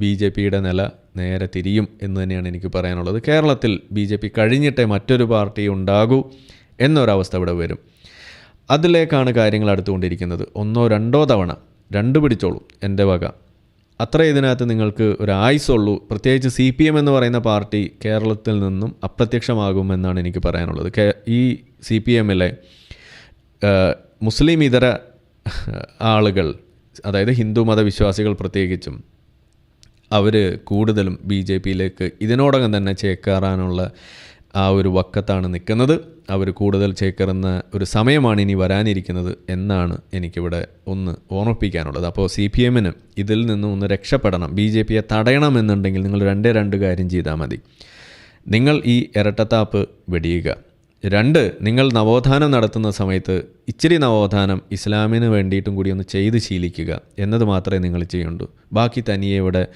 B J പിയുടെ നില നേരെ തിരിയും എന്ന് തന്നെയാണ് എനിക്ക് പറയാനുള്ളത്. കേരളത്തിൽ ബി ജെ പി കഴിഞ്ഞിട്ടേ മറ്റൊരു പാർട്ടി ഉണ്ടാകൂ എന്നൊരവസ്ഥ ഇവിടെ വരും. അതിലേക്കാണ് കാര്യങ്ങൾ അടുത്തുകൊണ്ടിരിക്കുന്നത്. ഒന്നോ രണ്ടോ തവണ രണ്ട് പിടിച്ചോളൂ എന്റെ വക. അത്ര ഇതിനകത്ത് നിങ്ങൾക്ക് ഒരു ആയുസുള്ളൂ പ്രത്യേകിച്ച് സി പി എം എന്ന് പറയുന്ന പാർട്ടി കേരളത്തിൽ നിന്നും അപ്രത്യക്ഷമാകുമെന്നാണ് എനിക്ക് പറയാനുള്ളത്. കേ ഈ സി പി എമ്മിലെ മുസ്ലിം ഇതര ആളുകൾ അതായത് ഹിന്ദു മതവിശ്വാസികൾ പ്രത്യേകിച്ചും അവർ കൂടുതലും ബി ജെ പിയിലേക്ക് ഇതിനോടകം തന്നെ ചേക്കേറാനുള്ള ആ ഒരു വക്കത്താണ് നിൽക്കുന്നത്. അവർ കൂടുതൽ ചേക്കേറുന്ന ഒരു സമയമാണ് ഇനി വരാനിരിക്കുന്നത് എന്നാണ് എനിക്കിവിടെ ഒന്ന് ഓർമ്മിപ്പിക്കാനുള്ളത്. അപ്പോൾ സി പി എമ്മിന് ഇതിൽ നിന്നും ഒന്ന് രക്ഷപ്പെടണം. ബി ജെ പിയെ തടയണമെന്നുണ്ടെങ്കിൽ നിങ്ങൾ രണ്ടേ രണ്ട് കാര്യം ചെയ്താൽ മതി. നിങ്ങൾ ഈ ഇരട്ടത്താപ്പ് വെടിയുക. രണ്ട് നിങ്ങൾ നവോത്ഥാനം നടത്തുന്ന സമയത്ത് ഇച്ചിരി നവോത്ഥാനം ഇസ്ലാമിന് വേണ്ടിയിട്ടും കൂടി ഒന്ന് ചെയ്ത് ശീലിക്കുക. എന്നത് മാത്രമേ നിങ്ങൾ ചെയ്യുള്ളൂ ബാക്കി തനിയെ ഇവിടെ